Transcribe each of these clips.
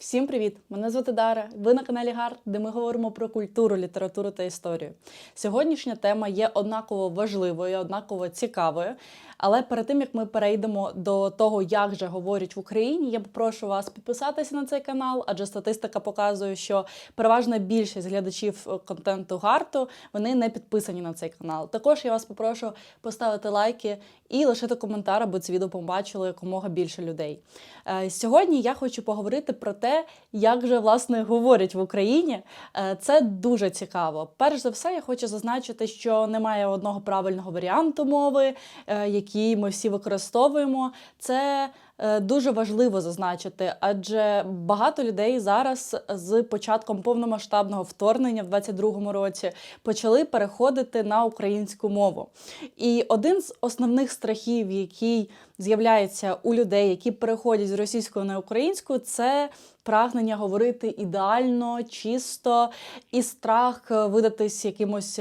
Всім привіт! Мене звати Дара. Ви на каналі Гард, де ми говоримо про культуру, літературу та історію. Сьогоднішня тема є однаково важливою, однаково цікавою. Але перед тим як ми перейдемо до того, як же говорять в Україні, я попрошу вас підписатися на цей канал, адже статистика показує, що переважна більшість глядачів е, контенту гарту вони не підписані на цей канал. Також я вас попрошу поставити лайки і лишити коментар, аби це відео побачило якомога більше людей. Е, Сьогодні я хочу поговорити про те, як же власне говорять в Україні. Е, Це дуже цікаво. Перш за все, я хочу зазначити, що немає одного правильного варіанту мови, е, який ми всі використовуємо. Це е, дуже важливо зазначити, адже багато людей зараз з початком повномасштабного вторгнення в 22-му році почали переходити на українську мову. І один з основних страхів, який з'являється у людей, які переходять з російської на українську, це прагнення говорити ідеально, чисто і страх е, видатись якимось.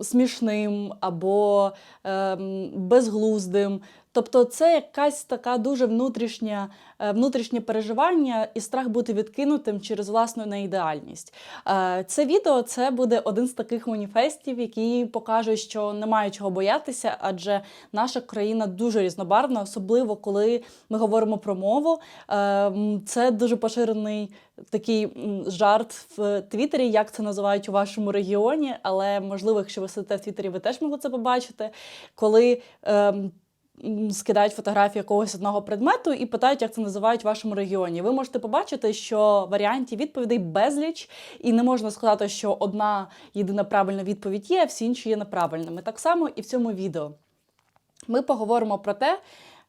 Смішним або ем, безглуздим. Тобто це якась така дуже внутрішня, е, внутрішнє переживання і страх бути відкинутим через власну неідеальність. Е, Це відео це буде один з таких маніфестів, який покаже, що немає чого боятися, адже наша країна дуже різнобарвна, особливо коли ми говоримо про мову. Е, Це дуже поширений такий жарт в Твіттері, як це називають у вашому регіоні, але можливо, якщо ви сидите в Твіттері, ви теж могли це побачити. Коли ем, скидають фотографії якогось одного предмету і питають, як це називають в вашому регіоні. Ви можете побачити, що варіантів відповідей безліч, і не можна сказати, що одна єдина правильна відповідь є, а всі інші є неправильними. Так само і в цьому відео. Ми поговоримо про те,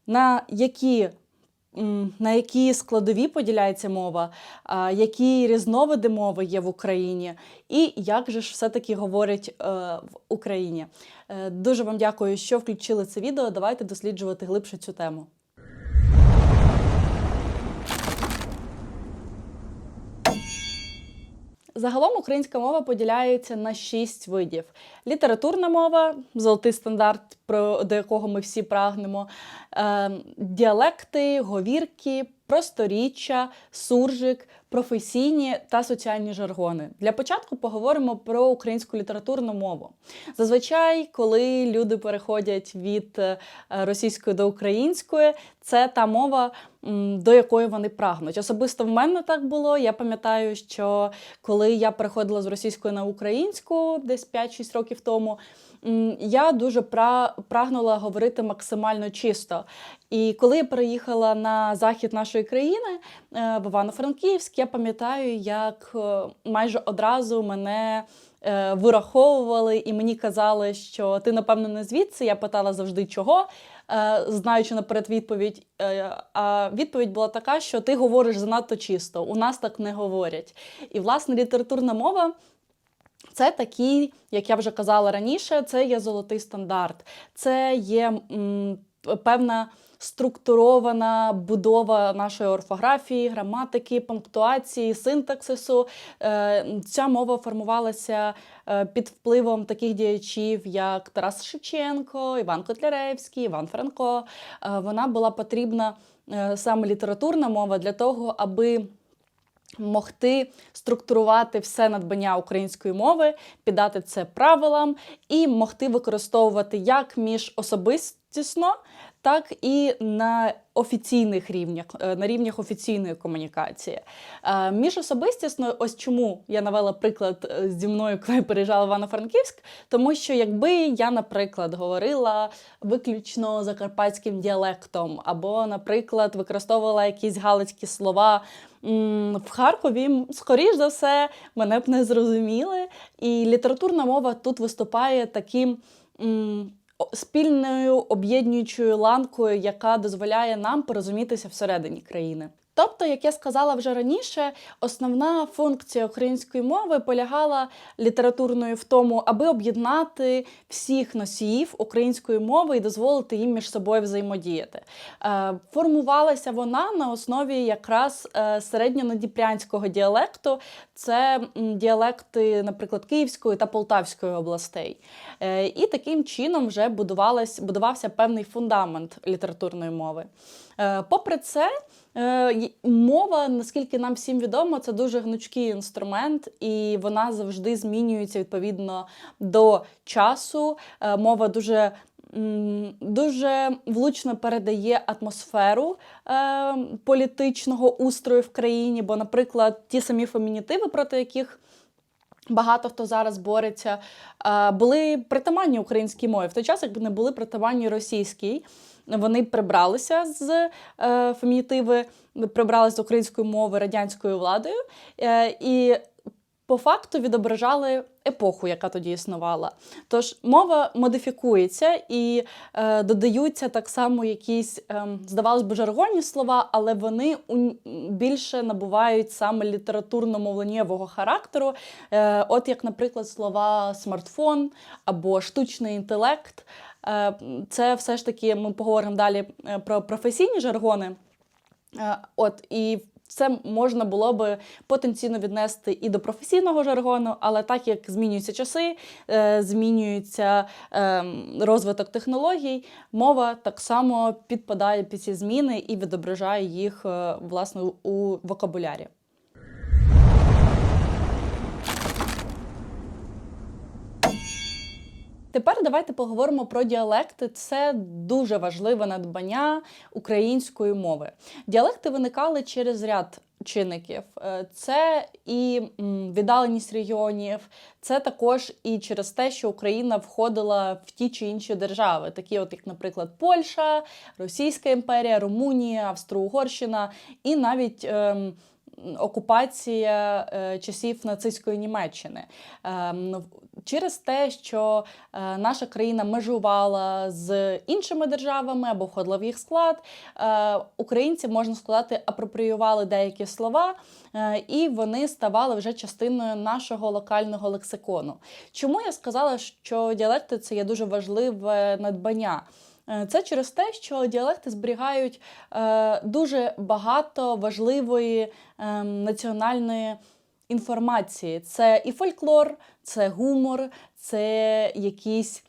на які на які складові поділяється мова, які різновиди мови є в Україні, і як же ж все-таки говорять е, в Україні. Е, Дуже вам дякую, що включили це відео. Давайте досліджувати глибше цю тему. Загалом українська мова поділяється на шість видів: літературна мова, золотий стандарт, до якого ми всі прагнемо, е, діалекти, говірки, просторіччя, суржик, професійні та соціальні жаргони. Для початку поговоримо про українську літературну мову. Зазвичай, коли люди переходять від е, російської до української, це та мова, до якої вони прагнуть. Особисто в мене так було. Я пам'ятаю, що коли я переходила з російської на українську десь 5-6 років тому. Я дуже прагнула говорити максимально чисто. І коли я переїхала на захід нашої країни е, в Івано-Франківськ, я пам'ятаю, як е, майже одразу мене е, вираховували і мені казали, що ти, напевно, не звідси. Я питала завжди чого, знаючи наперед відповідь. Е, А відповідь була така, що ти говориш занадто чисто, у нас так не говорять. І, власне, літературна мова. Це такі, як я вже казала раніше, це є золотий стандарт, це є м, певна структурована будова нашої орфографії, граматики, пунктуації, синтаксису. Е, Ця мова формувалася е, під впливом таких діячів, як Тарас Шевченко, Іван Котляревський, Іван Франко. Е, Вона була потрібна саме літературна мова для того, аби могти структурувати все надбання української мови, піддати це правилам і могти використовувати як між особистісно, так і на офіційних рівнях, е, на рівнях офіційної комунікації. Е, Між особистісно, ось чому я навела приклад е, зі мною, коли переїжджала в Івано-Франківськ, тому що якби я, наприклад, говорила виключно закарпатським діалектом, або, наприклад, використовувала якісь галицькі слова. В Харкові, скоріш за все, мене б не зрозуміли. І літературна мова тут виступає таким спільною об'єднуючою ланкою, яка дозволяє нам порозумітися всередині країни. Тобто, як я сказала вже раніше, основна функція української мови полягала літературною в тому, аби об'єднати всіх носіїв української мови і дозволити їм між собою взаємодіяти. Е, Формувалася вона на основі якраз е, середньонадніпрянського діалекту. Це діалекти, наприклад, Київської та Полтавської областей. Е, І таким чином вже будувався певний фундамент літературної мови. Е, Попри це, е, мова, наскільки нам всім відомо, це дуже гнучкий інструмент, і вона завжди змінюється відповідно до часу. Е, Мова дуже. Дуже влучно передає атмосферу е, політичного устрою в країні, бо, наприклад, ті самі фемінітиви, проти яких багато хто зараз бореться, були притаманні українській мові. В той час, якби не були притаманні російській, вони прибралися з е, фемінітиви, прибралися з української мови радянською владою. Е, і по факту відображали епоху, яка тоді існувала. Тож мова модифікується і е, додаються так само якісь, е, здавалось би, жаргонні слова, але вони більше набувають саме літературно-мовленнєвого характеру. Е, от як, наприклад, слова смартфон або штучний інтелект. Е, це все ж таки ми поговоримо далі е, про професійні жаргони. Е, От і це можна було би потенційно віднести і до професійного жаргону, але так як змінюються часи, е, змінюється е, розвиток технологій, мова так само підпадає під ці зміни і відображає їх е, власне у вокабулярі. Тепер давайте поговоримо про діалекти. Це дуже важливе надбання української мови. Діалекти виникали через ряд чинників. Е, Це і віддаленість регіонів, це також і через те, що Україна входила в ті чи інші держави, такі, от як, наприклад, Польща, Російська імперія, Румунія, Австро-Угорщина і навіть. ем, Окупація е, часів нацистської Німеччини Ем, через те, що е, наша країна межувала з іншими державами або входила в їх склад, е, українці можна сказати, апропріювали деякі слова, е, і вони ставали вже частиною нашого локального лексикону. Чому я сказала, що діалекти це є дуже важливе надбання? Це через те, що діалекти зберігають дуже багато важливої е, національної інформації. Це і фольклор, це гумор, це якісь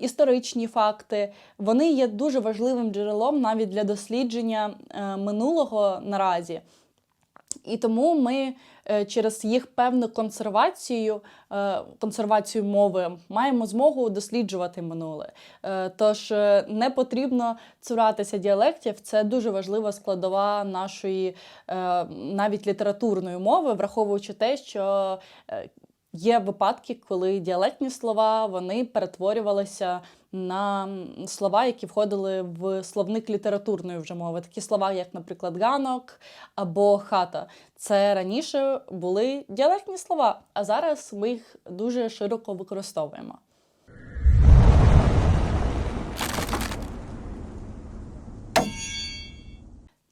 історичні факти. Вони є дуже важливим джерелом навіть для дослідження е, минулого наразі. І тому ми е, через їх певну консервацію, е, консервацію мови маємо змогу досліджувати минуле. Е, Тож не потрібно цуратися діалектів. Це дуже важлива складова нашої навіть літературної мови, враховуючи те, що Є випадки, коли діалектні слова вони перетворювалися на слова, які входили в словник літературної вже мови. Такі слова, як, наприклад, ганок або хата. Це раніше були діалектні слова, а зараз ми їх дуже широко використовуємо.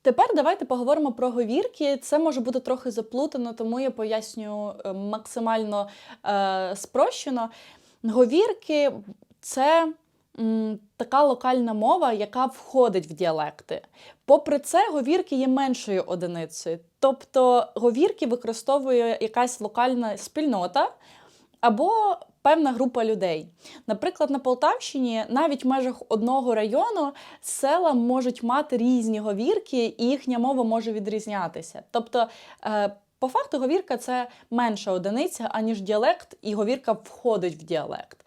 Тепер давайте поговоримо про говірки. Це може бути трохи заплутано, тому я поясню е, максимально е, спрощено. Говірки це така локальна мова, яка входить в діалекти. Попри це, говірки є меншою одиницею. Тобто говірки використовує якась локальна спільнота або певна група людей. Наприклад, на Полтавщині навіть в межах одного району села можуть мати різні говірки, і їхня мова може відрізнятися. Тобто, е, по факту, говірка це менша одиниця, аніж діалект, і говірка входить в діалект.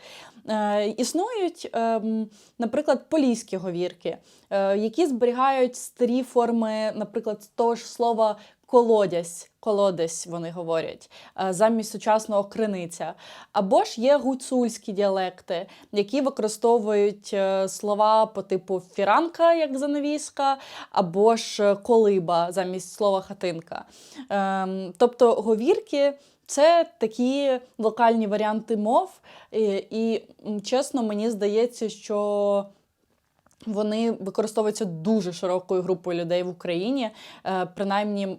Е, існують, ем, наприклад, поліські говірки, е, які зберігають старі форми, наприклад, того ж слова колодязь, колодязь вони говорять, е, замість сучасного криниця. Або ж є гуцульські діалекти, які використовують е, слова по типу фіранка, як занавіска, або ж колиба замість слова хатинка. Ем, Тобто говірки. Це такі локальні варіанти мов, і, і чесно, мені здається, що вони використовуються дуже широкою групою людей в Україні. Е, Принаймні е,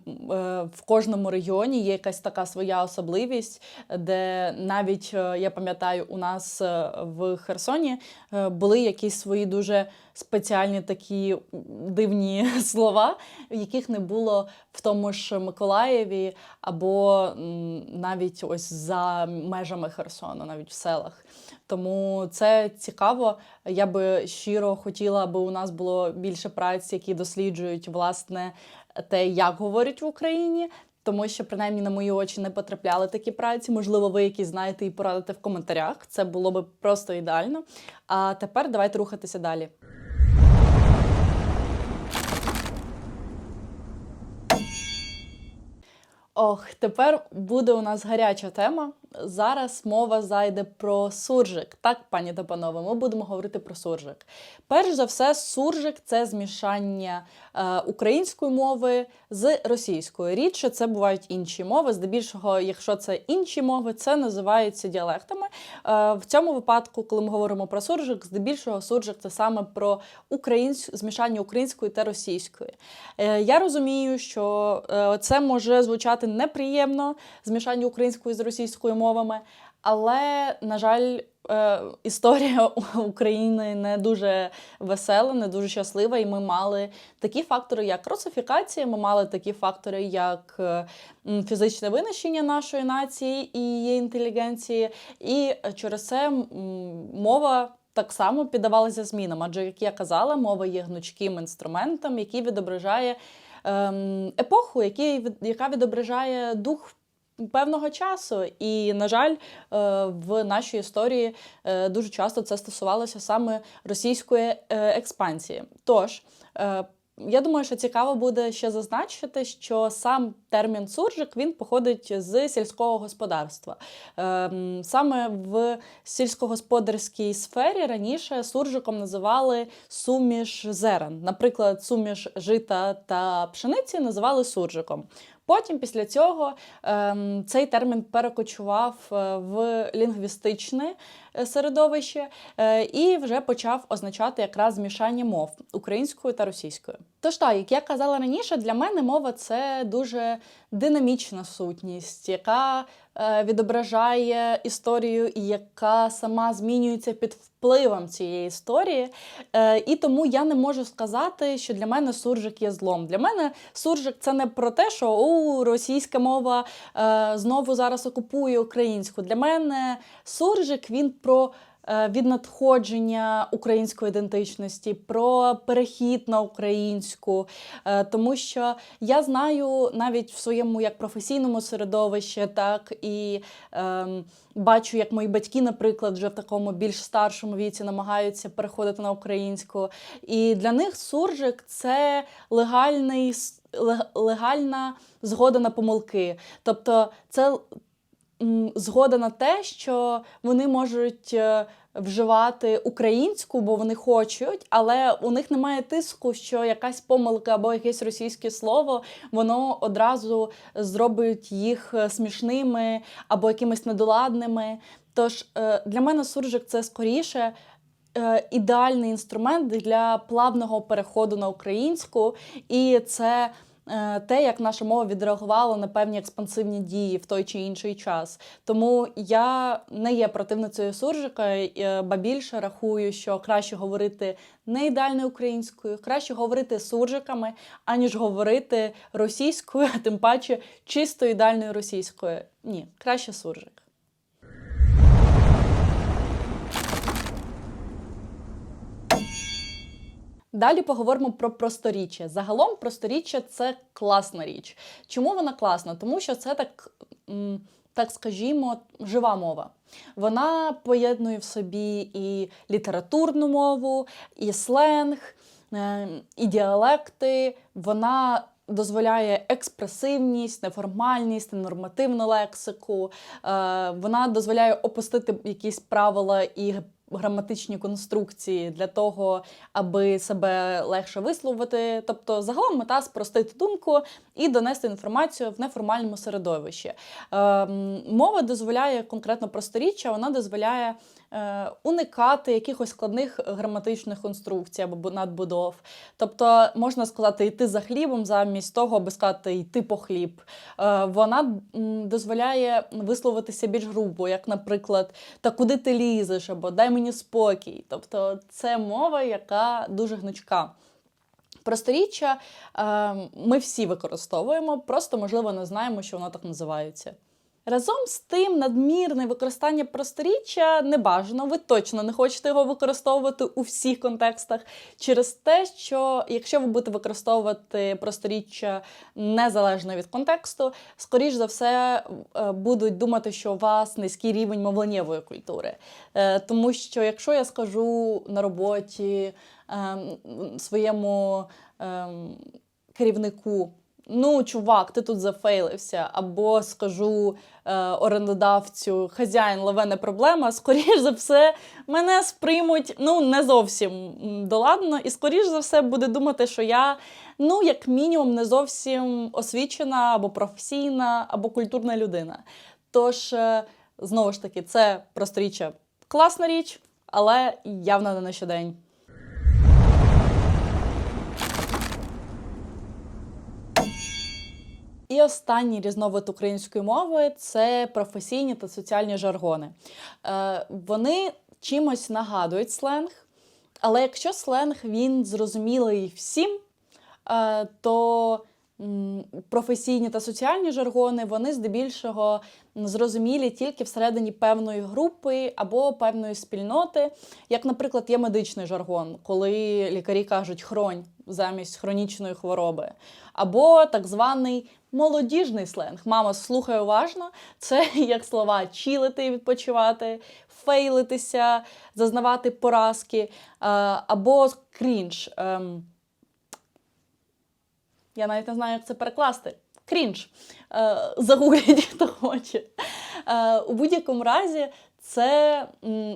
в кожному регіоні є якась така своя особливість, де навіть е, я пам'ятаю, у нас в Херсоні були якісь свої дуже спеціальні такі дивні слова, яких не було в тому ж Миколаєві, або навіть ось за межами Херсону, навіть в селах. Тому це цікаво. Я би щиро хотіла, аби у нас було більше праць, які досліджують власне те, як говорять в Україні. Тому що, принаймні, на мої очі не потрапляли такі праці. Можливо, ви якісь знаєте і порадите в коментарях. Це було би просто ідеально. А тепер давайте рухатися далі. Ох, тепер буде у нас гаряча тема. Зараз мова зайде про суржик. Так, пані та панове, ми будемо говорити про суржик. Перш за все, суржик це змішання е, української мови з російською. Рідше це бувають інші мови. Здебільшого, якщо це інші мови, це називаються діалектами. Е, в цьому випадку, коли ми говоримо про суржик, здебільшого суржик це саме про українсь... змішання української та російської. Е, я розумію, що е, це може звучати неприємно, змішання української з російською мовами, але, на жаль, е, історія України не дуже весела, не дуже щаслива, і ми мали такі фактори, як русифікація, ми мали такі фактори, як е, фізичне винищення нашої нації і її інтелігенції, і через це мова. Так само піддавалася змінам, адже, як я казала, мова є гнучким інструментом, який відображає епоху, який, яка відображає дух певного часу. І, на жаль, е, в нашій історії е, дуже часто це стосувалося саме російської е, експансії. Тож, я думаю, що цікаво буде ще зазначити, що сам термін суржик він походить з сільського господарства. Ем, Саме в сільськогосподарській сфері раніше суржиком називали суміш зерен. Наприклад, суміш жита та пшениці називали суржиком. Потім, після цього, ем, цей термін перекочував е, в лінгвістичне середовище е, і вже почав означати якраз змішання мов українською та російською. Тож так, як я казала раніше, для мене мова це дуже динамічна сутність, яка е, відображає історію і яка сама змінюється під впливом цієї історії. Е, і тому я не можу сказати, що для мене суржик є злом. Для мене суржик це не про те, що у російська мова е, знову зараз окупує українську. Для мене суржик він про е, від надходження української ідентичності, про перехід на українську, Е, тому що я знаю навіть в своєму як професійному середовищі, так і ем, бачу, як мої батьки, наприклад, вже в такому більш старшому віці намагаються переходити на українську. І для них суржик це легальний легальна згода на помилки. Тобто, це згода на те, що вони можуть е, вживати українську, бо вони хочуть, але у них немає тиску, що якась помилка або якесь російське слово воно одразу зробить їх е, смішними або якимись недоладними. Тож е, для мене суржик це скоріше. Ідеальний інструмент для плавного переходу на українську, і це те, як наша мова відреагувала на певні експансивні дії в той чи інший час. Тому я не є противницею суржика, е, ба більше рахую, що краще говорити не ідеальною українською, краще говорити суржиками, аніж говорити російською, а тим паче чисто ідеальною російською. Ні, краще суржик. Далі поговоримо про просторіччя. Загалом просторіччя це класна річ. Чому вона класна? Тому що це так, так скажімо, жива мова. Вона поєднує в собі і літературну мову, і сленг, е, і діалекти. Вона дозволяє експресивність, неформальність, ненормативну лексику. Е, Вона дозволяє опустити якісь правила і граматичні конструкції для того, аби себе легше висловити. Тобто, загалом мета спростити думку і донести інформацію в неформальному середовищі. Ем, мова дозволяє конкретно просторіччя, вона дозволяє уникати якихось складних граматичних конструкцій або надбудов. Тобто, можна сказати, йти за хлібом замість того, аби сказати йти по хліб. Е, вона дозволяє висловитися більш грубо, як, наприклад, та куди ти лізеш, або дай мені спокій. Тобто, це мова, яка дуже гнучка. Просторіччя е, ми всі використовуємо, просто, можливо, не знаємо, що воно так називається. Разом з тим, надмірне використання просторіччя не бажано. Ви точно не хочете його використовувати у всіх контекстах через те, що якщо ви будете використовувати просторіччя незалежно від контексту, скоріш за все е, будуть думати, що у вас низький рівень мовленнєвої культури. Е, Тому що якщо я скажу на роботі ем, своєму ем, керівнику. Ну, чувак, ти тут зафейлився, або скажу е, орендодавцю, хазяїн лаве проблема. Скоріш за все, мене сприймуть ну не зовсім доладно, і скоріш за все буде думати, що я, ну, як мінімум, не зовсім освічена, або професійна, або культурна людина. Тож, е, знову ж таки, це просторіччя класна річ, але явно не на щодень. І останній різновид української мови це професійні та соціальні жаргони. Е, вони чимось нагадують сленг, але якщо сленг він зрозумілий всім, е, то професійні та соціальні жаргони вони здебільшого зрозумілі тільки всередині певної групи або певної спільноти. Як, наприклад, є медичний жаргон, коли лікарі кажуть хронь замість хронічної хвороби, або так званий молодіжний сленг. Мама, слухай уважно. Це як слова чілити і відпочивати, фейлитися, зазнавати поразки, е, або крінж. Ем, Я навіть не знаю, як це перекласти. Крінж. Е, Загугліть, хто хоче. Е, У будь-якому разі це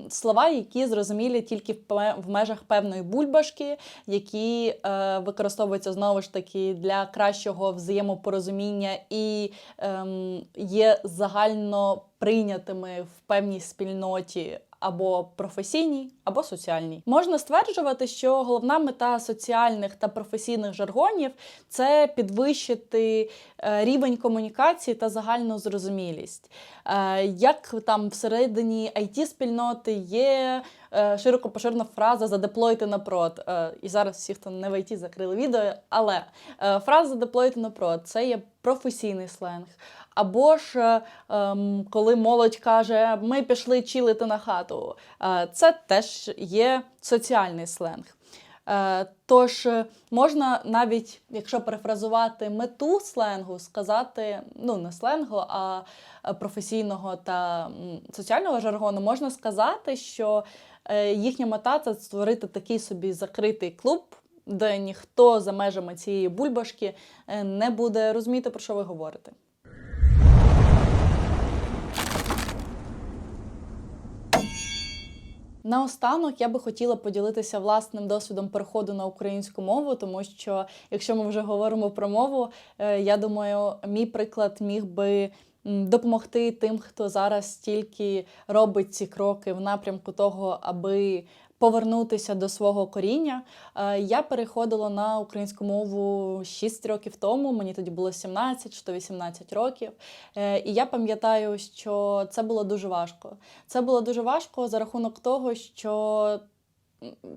слова, які зрозумілі тільки в межах певної бульбашки, які е, використовуються знову ж таки для кращого взаємопорозуміння і ем, є загально прийнятими в певній спільноті. Або професійній, або соціальній. Можна стверджувати, що головна мета соціальних та професійних жаргонів це підвищити е, рівень комунікації та загальну зрозумілість. Е, Як там всередині it спільноти є е, широко поширена фраза задеплойте на прод. Е, І зараз всі, хто не в IT, закрили відео, але фраза задеплойте на прод це є професійний сленг. Або ж е, ем, коли молодь каже, ми пішли чилити на хату, е, це теж є соціальний сленг. Е, Тож можна навіть, якщо перефразувати мету сленгу, сказати, ну не сленгу, а професійного та соціального жаргону, можна сказати, що їхня мета це створити такий собі закритий клуб, де ніхто за межами цієї бульбашки не буде розуміти, про що ви говорите. Наостанок я би хотіла поділитися власним досвідом переходу на українську мову, тому що якщо ми вже говоримо про мову, е, я думаю, мій приклад міг би допомогти тим, хто зараз тільки робить ці кроки в напрямку того, аби повернутися до свого коріння. Е, Я переходила на українську мову 6 років тому. Мені тоді було 17 чи 18 років. Е, І я пам'ятаю, що це було дуже важко. Це було дуже важко за рахунок того, що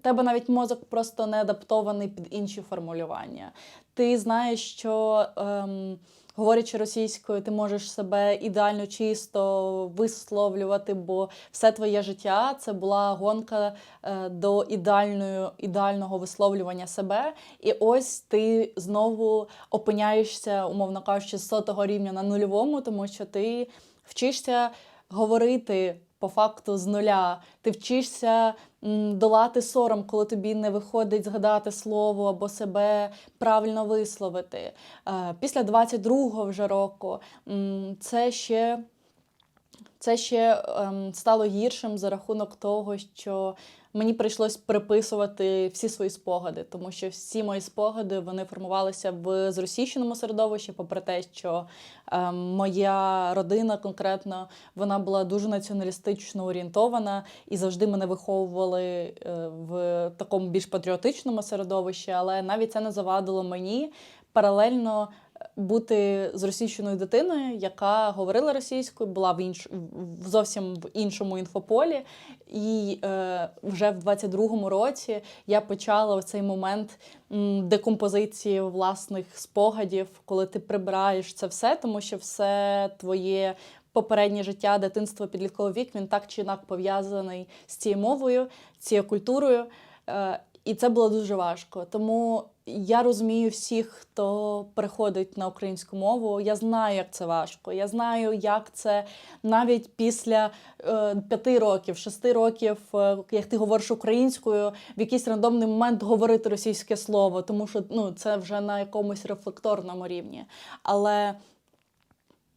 тебе навіть мозок просто не адаптований під інші формулювання. Ти знаєш, що. Ем, Говорячи російською, ти можеш себе ідеально чисто висловлювати, бо все твоє життя це була гонка е, до ідеальної, ідеального висловлювання себе. І ось ти знову опиняєшся, умовно кажучи, з сотого рівня на нульовому, тому що ти вчишся говорити по факту з нуля. Ти вчишся долати сором, коли тобі не виходить згадати слово або себе правильно висловити. Е, Після 22-го вже року це ще. Це ще ем, стало гіршим за рахунок того, що мені прийшлось приписувати всі свої спогади, тому що всі мої спогади вони формувалися в зросійщеному середовищі, попри те, що ем, моя родина конкретно вона була дуже націоналістично орієнтована і завжди мене виховували е, в такому більш патріотичному середовищі, але навіть це не завадило мені паралельно бути зросійщеною дитиною, яка говорила російською, була в інш... в зовсім в іншому інфополі. І е, вже в 22-му році я почала цей момент декомпозиції власних спогадів, коли ти прибираєш це все, тому що все твоє попереднє життя, дитинство, підлітковий вік, він так чи інак пов'язаний з цією мовою, цією культурою. Е, і це було дуже важко. Тому я розумію всіх, хто переходить на українську мову. Я знаю, як це важко. Я знаю, як це навіть після е, п'яти років, шести років, е, як ти говориш українською, в якийсь рандомний момент говорити російське слово, тому що ну, це вже на якомусь рефлекторному рівні. Але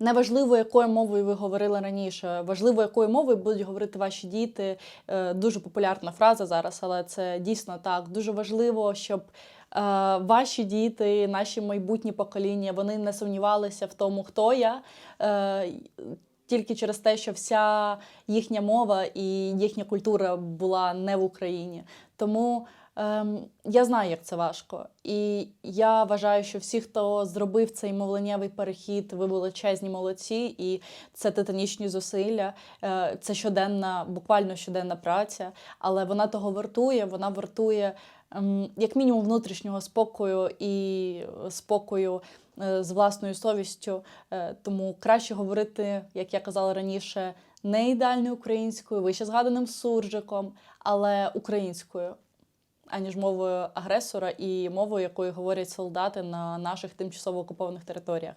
Неважливо, якою мовою ви говорили раніше, важливо, якою мовою будуть говорити ваші діти. Е, Дуже популярна фраза зараз, але це дійсно так. Дуже важливо, щоб е, ваші діти, наші майбутні покоління, вони не сумнівалися в тому, хто я. е, Тільки через те, що вся їхня мова і їхня культура була не в Україні. Тому ем, я знаю, як це важко. І я вважаю, що всі, хто зробив цей мовленнєвий перехід, ви величезні молодці, і це титанічні зусилля, е, це щоденна, буквально щоденна праця, але вона того вартує, вона вартує. ем, Як мінімум внутрішнього спокою і спокою е, з власною совістю, Е, тому краще говорити, як я казала раніше, не ідеальною українською, вище згаданим суржиком, але українською аніж мовою агресора і мовою, якою говорять солдати на наших тимчасово окупованих територіях.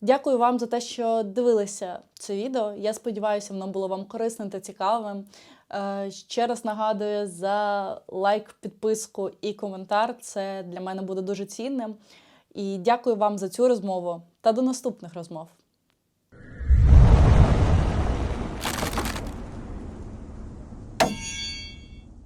Дякую вам за те, що дивилися це відео. Я сподіваюся, воно було вам корисним та цікавим. Е, Ще раз нагадую за лайк, підписку і коментар. Це для мене буде дуже цінним. І дякую вам за цю розмову та до наступних розмов.